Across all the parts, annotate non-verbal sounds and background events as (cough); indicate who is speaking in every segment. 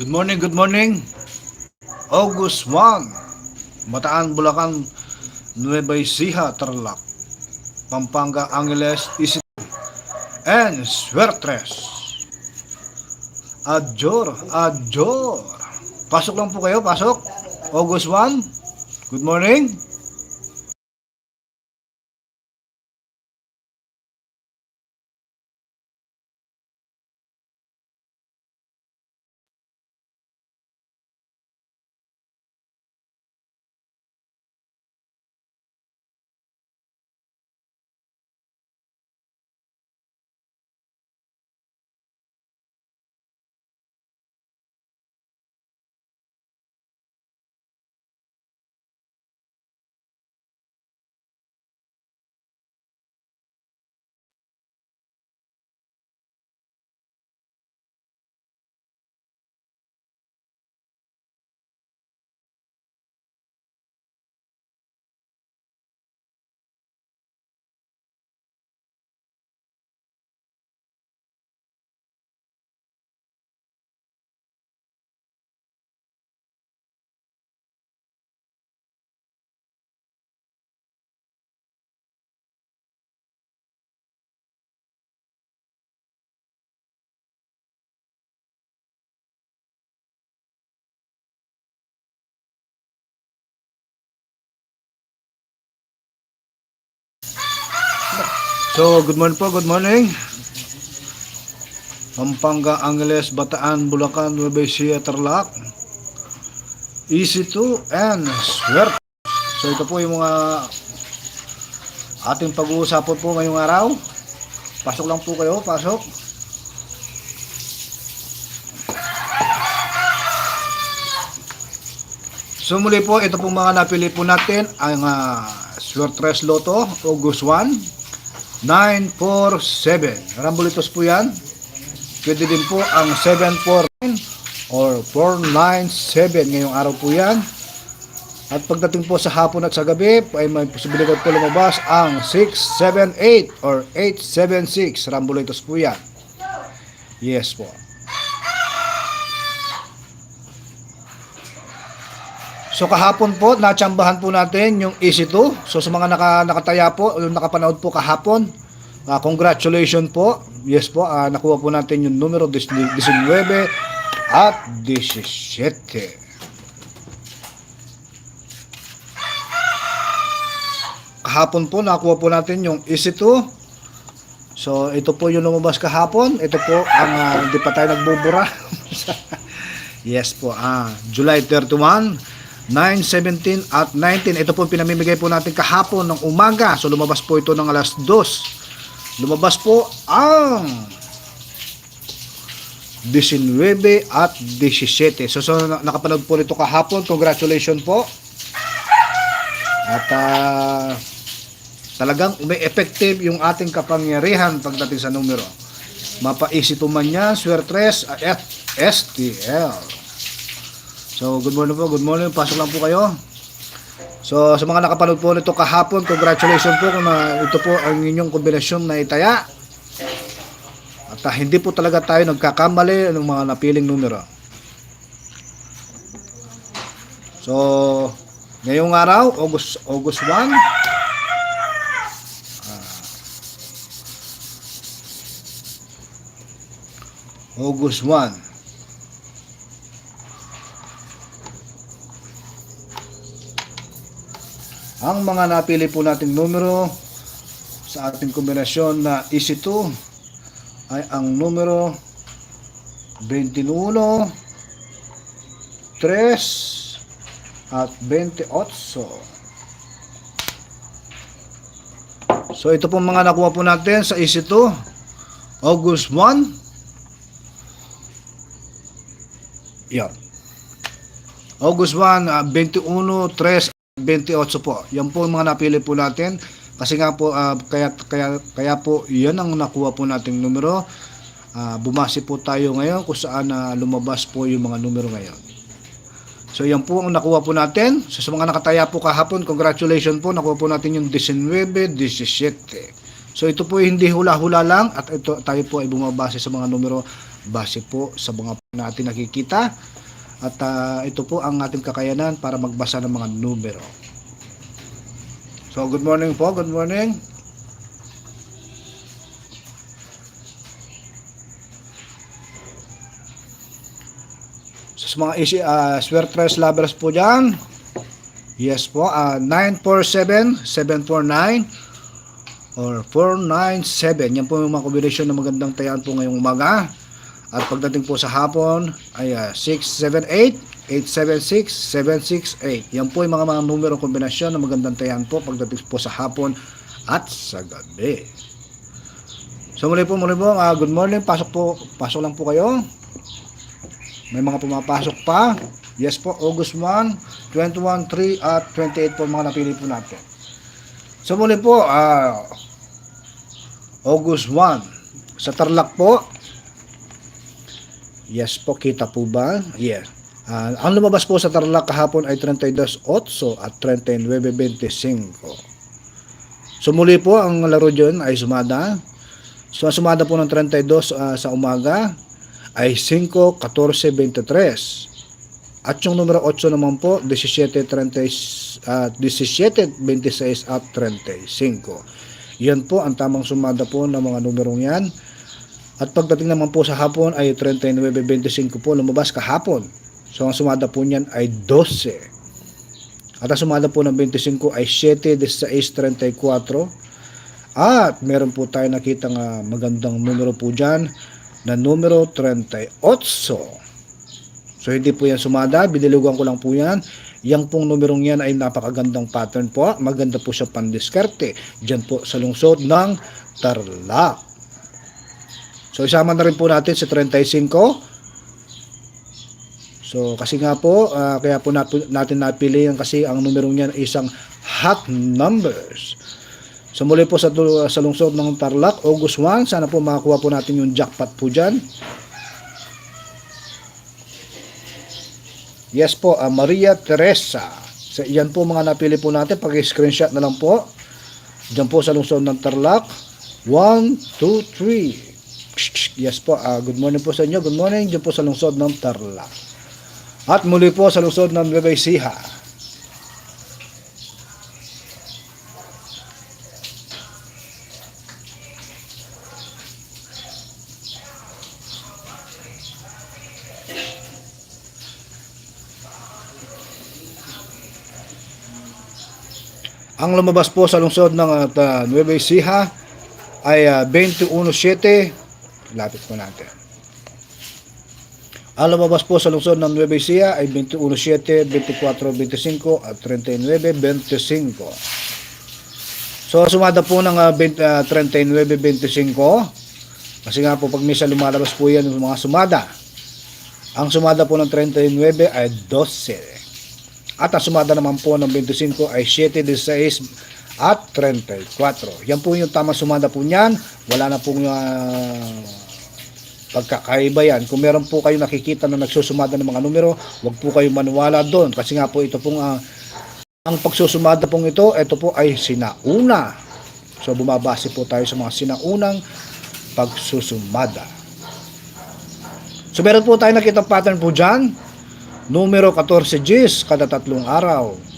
Speaker 1: Good morning, good morning. August 1, Bataan, Bulacan, Nueva Ecija, Tarlac, Pampanga, Angeles, Isitu, and Suertres. Adjor, adjor. Pasok lang po kayo, pasok. August 1, good morning. So, good morning po, good morning. Pampanga, Angeles, Bataan, Bulacan, Nueva Ecija, Tarlac. Easy to and swerte. So, ito po yung mga ating pag-uusapan po ngayong araw. Pasok lang po kayo, pasok. So muli po, ito pong mga napili po natin ang uh, Swertres Lotto, August 1, 947. Rambolitos po yan. Pwede din po ang 749 or 497 ngayong araw po yan. At pagdating po sa hapon at sa gabi, ay may posibilidad po lumabas ang 678 or 876. Rambolitos po yan. Yes po. So kahapon po, natsambahan po natin yung EC2. So sa mga naka, nakataya po, yung nakapanood po kahapon, uh, congratulations po. Yes po, uh, nakuha po natin yung numero 19 at 17. Kahapon po, nakuha po natin yung EC2. So ito po yung lumabas kahapon. Ito po ang uh, hindi pa tayo nagbubura. (laughs) yes po, ah, July 31, 9, 17 at 19. Ito po pinamimigay po natin kahapon ng umaga. So lumabas po ito ng alas 2. Lumabas po ang 19 at 17. So, so nakapanood po nito kahapon. Congratulations po. At uh, talagang may effective yung ating kapangyarihan pagdating sa numero. Mapaisip man yan, Swertres at STL. So, good morning po, good morning. Pasok lang po kayo. So, sa mga nakapanood po nito kahapon, congratulations po kung uh, ito po ang inyong kombinasyon na itaya. At uh, hindi po talaga tayo nagkakamali ng mga napiling numero. So, ngayong araw, August, August 1, uh, August 1, Ang mga napili po nating numero sa ating kombinasyon na easy 2 ay ang numero 21, 3 at 28. So ito po mga nakuha po natin sa easy 2 August 1 Yan. August 1, uh, 21, 3 28 po. Yan po ang mga napili po natin. Kasi nga po uh, kaya kaya kaya po 'yan ang nakuha po nating numero. Uh, bumase po tayo ngayon kung saan uh, lumabas po yung mga numero ngayon. So yan po ang nakuha po natin. So sa mga nakataya po kahapon, congratulations po. Nakuha po natin yung 19, 17. So ito po hindi hula-hula lang at ito tayo po ay bumabase sa mga numero base po sa mga natin nakikita at ah, ito po ang ating kakayanan para magbasa ng mga numero. So good morning po, good morning. So, sa mga easy, uh, Swertres lovers po dyan, yes po, ah 947-749 or 497. Yan po yung mga kombinasyon ng magandang tayaan po ngayong umaga. At pagdating po sa hapon ay ah, 678-876-768. Yan po yung mga mga numero kombinasyon ng magandang tayaan po pagdating po sa hapon at sa gabi. So muli po, muli po, ah, good morning. Pasok po, pasok lang po kayo. May mga pumapasok pa. Yes po, August 1, 21, 3 at 28 po mga napili po natin. So muli po, ah, August 1, sa Tarlac po. Yes po, kita po ba? Yes. Ah, ang lumabas po sa Tarlac kahapon ay 32.8 at 39.25. So muli po, ang laro dyan ay sumada. So ang sumada po ng 32 ah, sa umaga ay 5, 14, 23. At yung numero 8 naman po, 17, 30, ah, 17, 26 at 35. Yan po ang tamang sumada po ng mga numerong yan. At pagdating naman po sa hapon ay 39, 25 po lumabas kahapon. So ang sumada po niyan ay 12. At ang sumada po ng 25 ay 7, 16, 34. At meron po tayo nakita nga magandang numero po dyan na numero 38. So hindi po yan sumada, binilugan ko lang po yan. Yang pong numerong yan ay napakagandang pattern po. Maganda po siya pandiskarte. Diyan po sa lungsod ng Tarlac. So isama na rin po natin sa 35. So kasi nga po, ah, kaya po nat- natin napili yan kasi ang numerong yan ay isang hot numbers. So muli po sa, sa lungsod ng Tarlac, August 1, sana po makakuha po natin yung jackpot po dyan. Yes po, ah, Maria Teresa. So, yan po mga napili po natin. Pag-screenshot na lang po. Diyan po sa lungsod ng Tarlac. 1, 2, 3. Yes po, ah, good morning po sa inyo. Good morning. Diyan po sa lungsod ng Tarlac. At muli po sa lungsod ng Nueva Ecija. Ang lumabas po sa lungsod ng uh, Nueva Ecija ay ah, 21.7. Lapit po natin. Ang lumabas po sa lungsod ng Nueva Ecija ay 21.7, 24.25 at 39.25. So sumada po ng uh, 20, ah, 39.25 kasi nga po pag misa lumalabas po yan yung mga sumada. Ang sumada po ng 39 ay 12. At ang sumada naman po ng 25 ay 7, 16 at 34. Yan po yung tamang sumada po niyan. Wala na pong ah, pagkakaiba yan. Kung meron po kayo nakikita na nagsusumada ng mga numero, wag po kayong maniwala doon. Kasi nga po ito pong ah, ang pagsusumada pong ito, ito po ay sinauna. So bumabase po tayo sa mga sinaunang pagsusumada. So meron po tayo nakita pattern po dyan. Numero 14 Gs kada tatlong araw.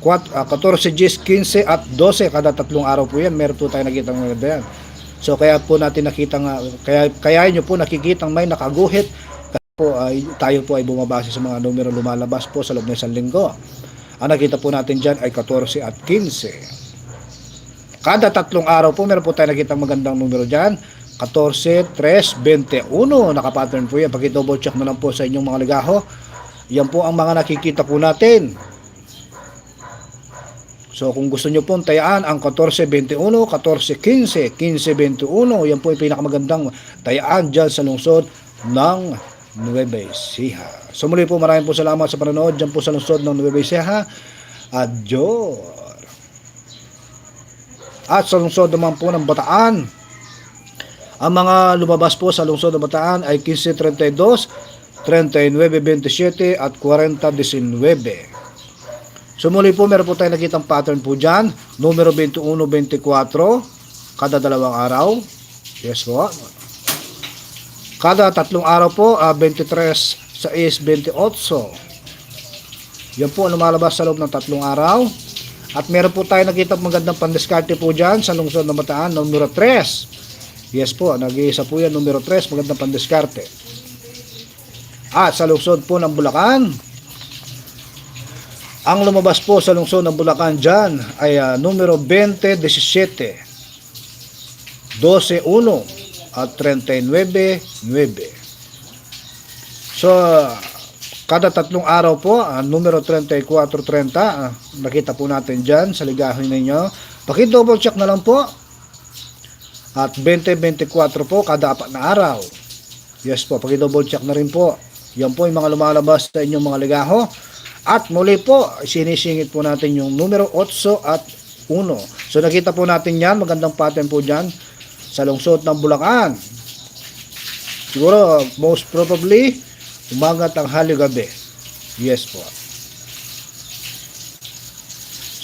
Speaker 1: Kwat, ah, 14 Gs, 15 at 12 kada tatlong araw po yan. Meron po tayo nakita ng yan. So kaya po natin nakita nga, kaya, kaya nyo po nakikitang may nakaguhit. Kasi po ay, tayo po ay bumabase sa mga numero lumalabas po sa loob ng isang linggo. Ang nakita po natin dyan ay 14 at 15. Kada tatlong araw po, meron po tayo nakita magandang numero dyan. 14, 3, 21. Nakapattern po yan. Pag-double check na lang po sa inyong mga ligaho. Yan po ang mga nakikita po natin. So kung gusto nyo pong tayaan ang 14-21, 14-15, 15-21, yan po yung pinakamagandang tayaan dyan sa lungsod ng Nueva Ecija. So muli po maraming po salamat sa panonood dyan po sa lungsod ng Nueva Ecija. Adyor. At sa lungsod naman po ng Bataan, ang mga lumabas po sa lungsod ng Bataan ay 1532, 3927 at 4019. So muli po, meron po tayo nakitang pattern po dyan. Numero 21-24, 14 kada dalawang araw. Yes po. Kada tatlong araw po, ah, 23, 6, 28. Yan po lumalabas sa loob ng tatlong araw. At meron po tayo nakita magandang pandiskarte po dyan sa lungsod ng Bataan, numero 3. Yes po, nag-iisa po yan, numero 3, magandang pandiskarte. At sa lungsod po ng Bulacan, ang lumabas po sa lungsod ng Bulacan dyan ay ah, numero 2017, 12-1 at 39-9. So, kada tatlong araw po, ah, numero 34-30, ah, nakita po natin dyan sa ligahin ninyo. Paki-double check na lang po. At 20-24 po, kada apat na araw. Yes po, paki-double check na rin po. Yan po yung mga lumalabas sa inyong mga ligaho. At muli po, sinisingit po natin yung numero 8 at 1. So nakita po natin yan, magandang pattern po dyan sa lungsod ng Bulacan. Siguro, most probably, umaga, tanghali, gabi. Yes po.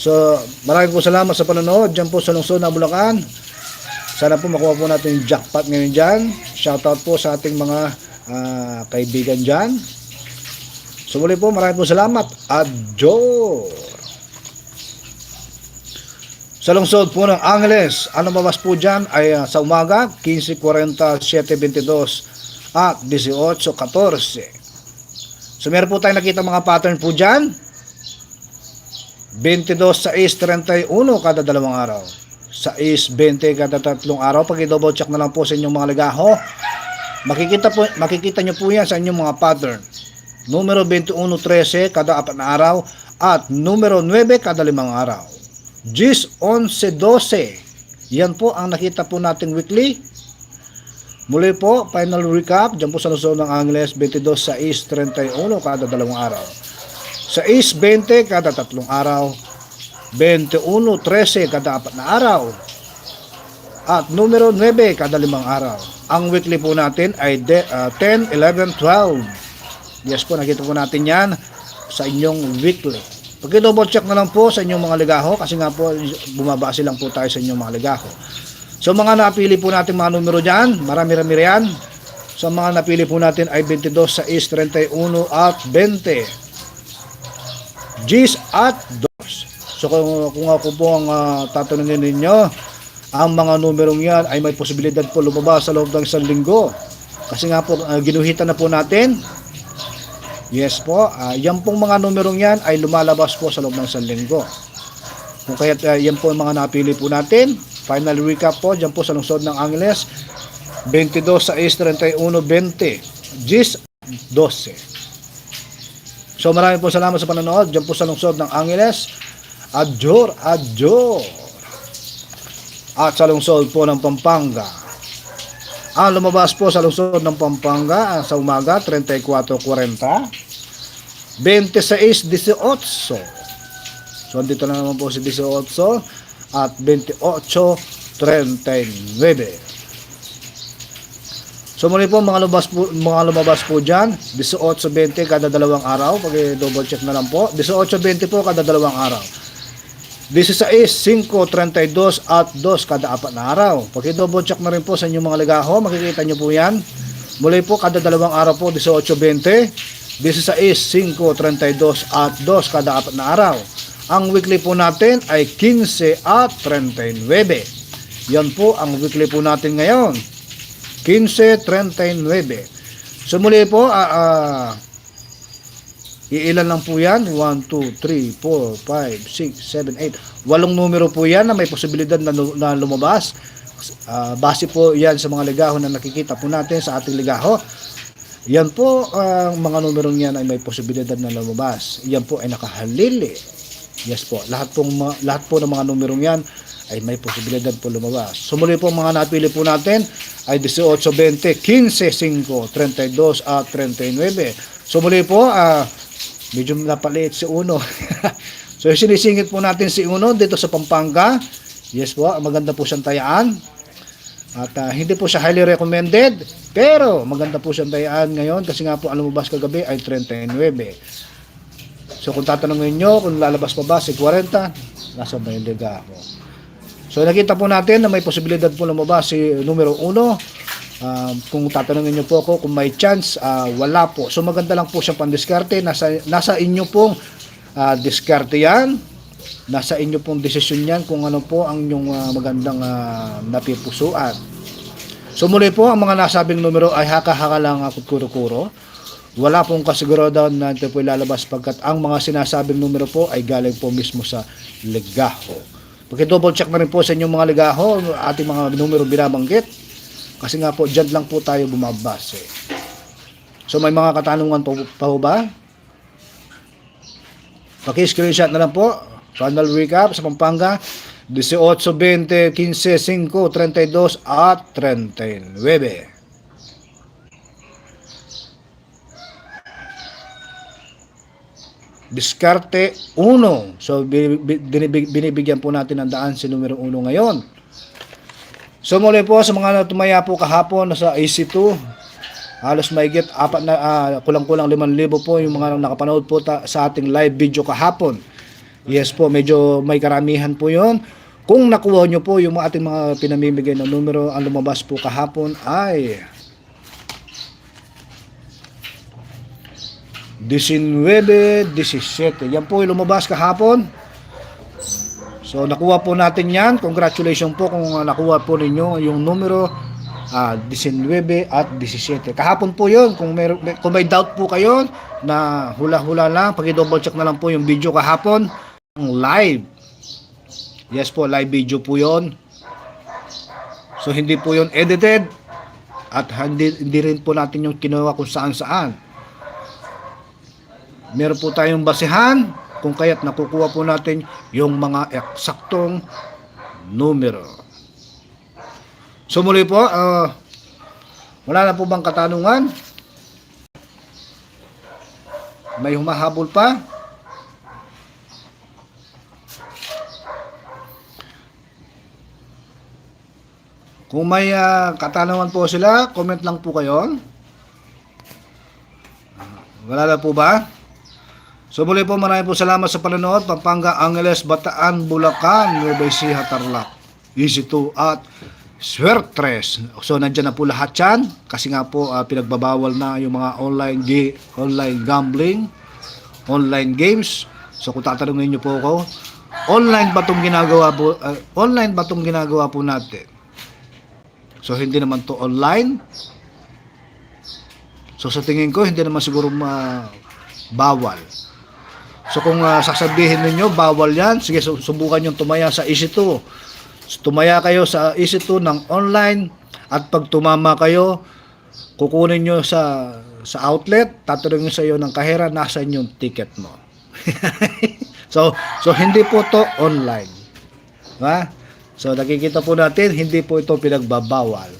Speaker 1: So, maraming po salamat sa panonood dyan po sa lungsod ng Bulacan. Sana po makuha po natin yung jackpot ngayon dyan. Shoutout po sa ating mga ah, kaibigan dyan. So muli po, maraming po salamat. Adjo! Sa lungsod po ng Angeles, ang lumabas po dyan ay ah, sa umaga, 15.40, 7.22 at 18.14. So meron po tayong nakita mga pattern po dyan. 22 sa is 31 kada dalawang araw. Sa is 20 kada tatlong araw. Pag i-double check na lang po sa inyong mga ligaho, makikita, po, makikita nyo po yan sa inyong mga pattern. Numero 21-13 kada apat na araw at numero 9 kada limang araw. 10, 11, 12. Yan po ang nakita po nating weekly. Muli po, final recap. Diyan po sa Luzon ng Angeles, 22 sa East 31 kada dalawang araw. Sa East 20 kada tatlong araw. 21, 13 kada apat na araw. At numero 9 kada limang araw. Ang weekly po natin ay de, ah, 10, 11, 12. Yes po, nakita po natin yan sa inyong weekly. Pag-double check na lang po sa inyong mga ligaho kasi nga po bumabase lang po tayo sa inyong mga ligaho. So mga napili po natin mga numero dyan, marami-rami yan. So mga napili po natin ay 22 sa is 31 at 20. G's at 2. So kung, kung ako po ang ah, tatanungin ninyo, ang mga numerong yan ay may posibilidad po lumabas sa loob ng isang linggo. Kasi nga po, ah, ginuhitan na po natin Yes po, ah, yan pong mga numerong yan ay lumalabas po sa loob ng isang. Kung kaya uh, yan po ang mga napili po natin. Final recap po, dyan po sa lungsod ng Angeles. 22 sa is 31, 20. Gis 12. So maraming po salamat sa panonood. Dyan po sa lungsod ng Angeles. Adjor, adjor. At sa lungsod po ng Pampanga. Ang lumabas po sa lungsod ng Pampanga ah, sa umaga 34.40 26.18 So dito na naman po si 18 at 28.39 So muli po mga lumabas po, mga lumabas po diyan 18.20 kada dalawang araw. Pag double check na lang po. 18.20 po kada dalawang araw 16, 5, 32 at 2 kada apat na araw. Pag double check na rin po sa inyong mga ligaho, makikita nyo po yan. Muli po kada dalawang araw po 18.20, 16, 5, 32 at 2 kada apat na araw. Ang weekly po natin ay 15 at 39. Yan po ang weekly po natin ngayon. 15, 39. So muli po, ah, ah, Iilan lang po yan? 1, 2, 3, 4, 5, 6, 7, 8. Walong numero po yan na may posibilidad na, na lumabas. Ah, base po yan sa mga ligaho na nakikita po natin sa ating ligaho. Yan po, ang mga numerong yan ay may posibilidad na lumabas. Yan po ay nakahalili. Yes po, lahat, pong, lahat po ng mga numerong yan ay may posibilidad po lumabas. Sumuli po mga napili po natin ay 18, 20, 15, 5, 32 at 39. Sumuli po, ah, medyo napaliit si Uno. (laughs) so sinisingit po natin si Uno dito sa Pampanga. Yes po, maganda po siyang tayaan. At ah, hindi po siya highly recommended, pero maganda po siyang tayaan ngayon kasi nga po ang lumabas kagabi ay 39. So kung tatanungin nyo kung lalabas pa ba si 40, nasa may liga ako. So nakita po natin na may posibilidad po lumabas si numero 1. Ah, kung tatanungin niyo po ako kung may chance, ah, wala po. So maganda lang po siyang pandiskarte. Nasa, nasa inyo pong ah, diskarte yan. Nasa inyo pong desisyon yan kung ano po ang inyong ah, magandang ah, napipusuan. So muli po, ang mga nasabing numero ay haka-haka lang ako kuro-kuro. Wala pong kasiguraduhan na ito po ilalabas pagkat ang mga sinasabing numero po ay galing po mismo sa legaho. Paki-double check na rin po sa inyong mga legaho, ating mga numero binabanggit. Kasi nga po, dyan lang po tayo bumabase. So may mga katanungan po, pa po ba? Paki-screenshot na lang po. Final recap sa Pampanga. 18, 20, 15, 5, 32 at 39. Diskarte 1. So bi- bi- binibig- binibigyan po natin ng daan si numero 1 ngayon. So muli po sa mga tumaya po kahapon sa AC2, halos mahigit apat na ah, kulang-kulang 5,000 po yung mga nakapanood po ta- sa ating live video kahapon. Yes po, medyo may karamihan po yon. Kung nakuha nyo po yung mga ating mga pinamimigay na numero, ang lumabas po kahapon ay 19, 17. Yan po yung lumabas kahapon. So nakuha po natin yan. Congratulations po kung uh, nakuha po ninyo yung numero ah 19 at 17. Kahapon po yun. Kung may, kung may doubt po kayo na hula-hula lang, paki-double check na lang po yung video kahapon. Live. Yes po, live video po yon. So hindi po yon edited at hindi, hindi rin po natin yung kinuha kung saan-saan. Meron po tayong basihan kung kaya't nakukuha po natin yung mga eksaktong numero. So muli po, ah, wala na po bang katanungan? May humahabol pa? Kung may ah, katanungan po sila, comment lang po kayo. Wala na po ba? So muli po maraming po salamat sa panonood. Pampanga, Angeles, Bataan, Bulacan, Nueva Ecija, Tarlac, Easy 2 at Swertres. So nandiyan na po lahat yan. Kasi nga po ah, pinagbabawal na yung mga online, ga- online gambling, online games. So kung tatanungin niyo po ako, online ba itong ginagawa po, ah, online ba itong ginagawa po natin? So hindi naman to online. So sa tingin ko hindi naman siguro ma bawal. So kung ah, sasabihin ninyo bawal 'yan, sige su- subukan yung tumaya sa Easy2. So, tumaya kayo sa Easy2 ng online at pag tumama kayo, kukunin nyo sa sa outlet, tatanungin sa iyo ng kahera nasaan yung ticket mo. (laughs) so so hindi po to online. Ha? So nakikita po natin, hindi po ito pinagbabawal.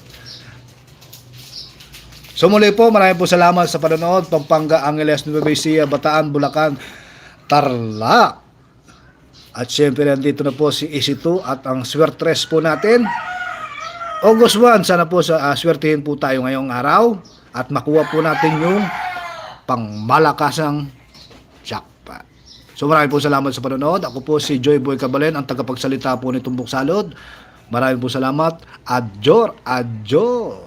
Speaker 1: So muli po, maraming po salamat sa panonood. Pampanga, Angeles, Nueva Ecija, Bataan, Bulacan, Tarlac. At syempre nandito na po si Easy2 at ang Swertres po natin. August 1, sana po sa uh, swertihin po tayo ngayong araw at makuha po natin yung pangmalakasang jackpot. So maraming po salamat sa panonood. Ako po si Joy Boy Cabalen, ang tagapagsalita po nitong Buksalod. Maraming po salamat. Adjor, adjor.